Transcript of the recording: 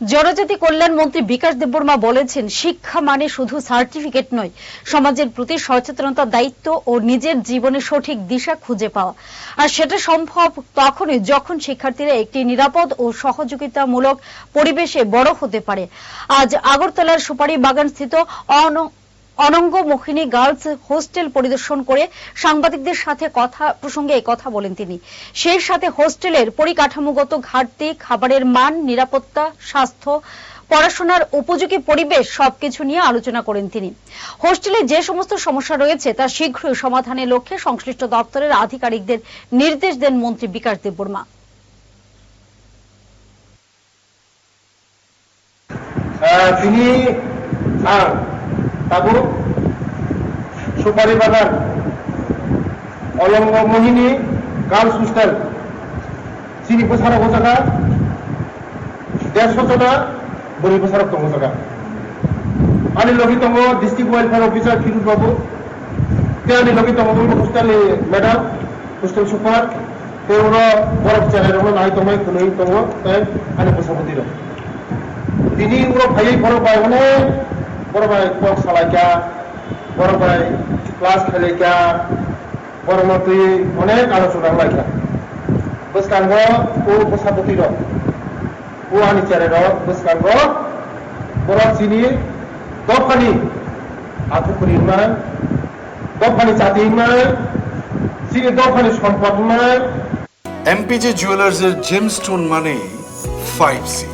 জনজাতি কল্যাণ মন্ত্রী বিকাশ দেববর্মা বলেছেন, শিক্ষা মানে শুধু সার্টিফিকেট নয়, সমাজের প্রতি সচেতনতা দায়িত্ব ও নিজের জীবনে সঠিক দিশা খুঁজে পাওয়া। আর সেটা সম্ভব তখনই যখন শিক্ষার্থীরা একটি নিরাপদ ও সহযোগিতামূলক পরিবেশে বড় হতে পারে। আজ আগরতলার সুপারি বাগান স্থিত অন অনঙ্গ মোহিনী গার্লস হোস্টেল পরিদর্শন করে সাংবাদিকদের সাথে কথা, প্রসঙ্গে কথা বলেন তিনি। সেই সাথে হোস্টেলের পরিকাঠামোগত ঘাটতি, খাবারের মান, নিরাপত্তা, স্বাস্থ্য, পড়াশোনার উপযোগী পরিবেশ সবকিছু নিয়ে আলোচনা করেন তিনি। হোস্টেলে যে সমস্ত সমস্যা রয়েছে তা শীঘ্রই সমাধানের লক্ষ্যে সংশ্লিষ্ট দপ্তরের আধিকারিকদের নির্দেশ দেন মন্ত্রী বিকাশ দেববর্মা। তিনি তাবু, সুপারি বাগান অলঙ্গ মোহিনী, গার্লস হোস্টেল, চিনি প্রসারক জায়গা দেড়শো জনা বড়ি প্রসারক তঙ্গ জায়গা আনি লগি তঙ্গ, ডিস্ট্রিক্ট ওয়েলফেয়ার অফিসার ফিরুজ বাবু আনি লগি তঙ্গ হোস্টেল ম্যাডাম হোস্টেল সুপার। তেওর বরফ চ্যানেল নাই তমাই খুনই তঙ্গ, তাই আনি প্রসাপতি রং তিনি উনার ভাই বড় ভাই অনেক বড় ভাই কক সালাইকা বড় ভাই ক্লাস খেলাইকা বড় মন্ত্রী অনেক আলোচনা লাইকা। বসকাঙ্গ ও প্রসাপতি ও আনি চারে র বসকাঙ্গ বড় চিনি দফানি করি নাই দফানি চাতি নাই চিনি দফানি সম্পদ নাই এমপিজে জুয়েলার্সের জেমস্টোন মানে ফাইভ সি